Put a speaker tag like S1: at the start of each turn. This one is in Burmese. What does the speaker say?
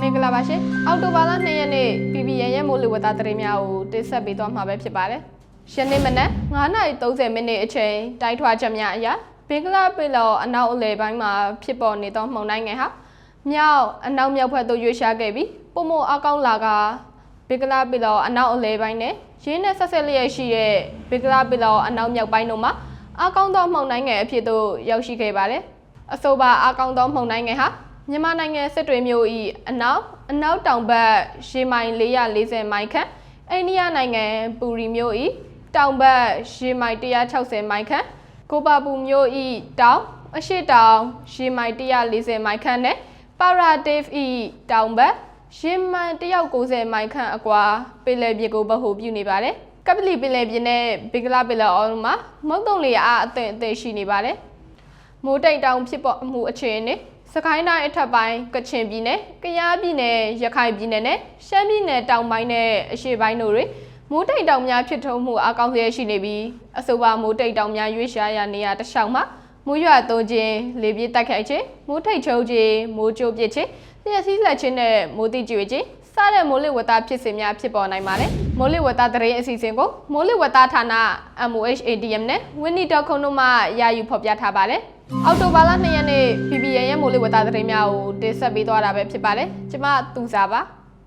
S1: မင်္ဂလာပါရှင်အောက်တိုဘာလ2ရက်နေ့ PPN ရဲ့မိုးလေဝသသတင်းများကိုတင်ဆက်ပေးသွားမှာပဲဖြစ်ပါတယ်ယနေ့မနက်9:30မိနစ်အချိန်တိုက်ထွာချက်များအရဘင်္ဂလားပင်လယ်အနောက်အလယ်ပိုင်းမှာဖြစ်ပေါ်နေသောမှုန်တိုင်းငယ်ဟာမြောက်အနောက်မြောက်ဘက်သို့ရွေ့ရှားခဲ့ပြီးပုံမအကောင်းလာကဘင်္ဂလားပင်လယ်အနောက်အလယ်ပိုင်းနဲ့ရင်းနဲ့ဆက်ဆက်လျက်ရှိတဲ့ဘင်္ဂလားပင်လယ်အနောက်မြောက်ပိုင်းတို့မှာအကောင်းသောမှုန်တိုင်းငယ်အဖြစ်သို့ရောက်ရှိခဲ့ပါတယ်အဆိုပါအကောင်းသောမှုန်တိုင်းငယ်ဟာ မြန်မာနိုင်ငံစစ်တွေမြို့၏အနောက်အနောက်တောင်ဘက်ရှေမိုင်440မိုင်ခန့်အိန္ဒိယနိုင်ငံပူရီမြို့၏တောင်ဘက်ရှေမိုင်160မိုင်ခန့်ကိုပါပူမြို့၏တောင်အရှိတောင်ရှေမိုင်140မိုင်ခန့်နဲ့ပါရာဒေ့ဗ်၏တောင်ဘက်ရှေမိုင်190မိုင်ခန့်အကွာပင်လယ်ပြင်ကိုဗဟိုပြုနေပါတယ်ကပလီပင်လယ်ပြင်နဲ့ဘင်္ဂလားပင်လယ်အော်မှာမုတ်တုံလေအားအသင့်အသေးရှိနေပါတယ်မိုးတိတ်တောင်ဖြစ်ပေါ်မှုအခြေအနေ စကိုင်းတိုင်းအထက်ပိုင်းကချင်ပြည်နယ်ကယားပြည်နယ်ရခိုင်ပြည်နယ်နဲ့ရှမ်းပြည်နယ်တောင်ပိုင်းနဲ့အရှေ့ပိုင်းတို့တွင်မိုးတိတ်တောင်များဖြစ်ထွန်းမှုအကောင်းဆုံးရှိနေပြီးအဆိုပါမိုးတိတ်တောင်များရွေးရှားရာနေရာတစ်လျှောက်မှာမိုးရွာသွန်းခြင်းလေပြင်းတိုက်ခိုက်ခြင်းမိုးထိတ်ချုံခြင်းမိုးကြိုးပစ်ခြင်းလျှက်စီးလက်ခြင်းနဲ့မိုးတိကျွေခြင်း စတဲ့မိုးလေဝသဖြစ်စဉ်များဖြစ်ပေါ်နိုင်ပါတယ်မိုးလေဝသသတင်းအစီအစဉ်ကိုမိုးလေဝသဌာန MOHADM နဲ့ winnie.com တို့မှရယူဖော်ပြထားပါတယ်အောက်တိုဘာလ2ရက်နေ့ PPN ရဲ့မိုးလေဝသသတင်းများကိုတင်ဆက်ပေးသွားတာပဲဖြစ်ပါတယ်။ကျမသူစာပါ။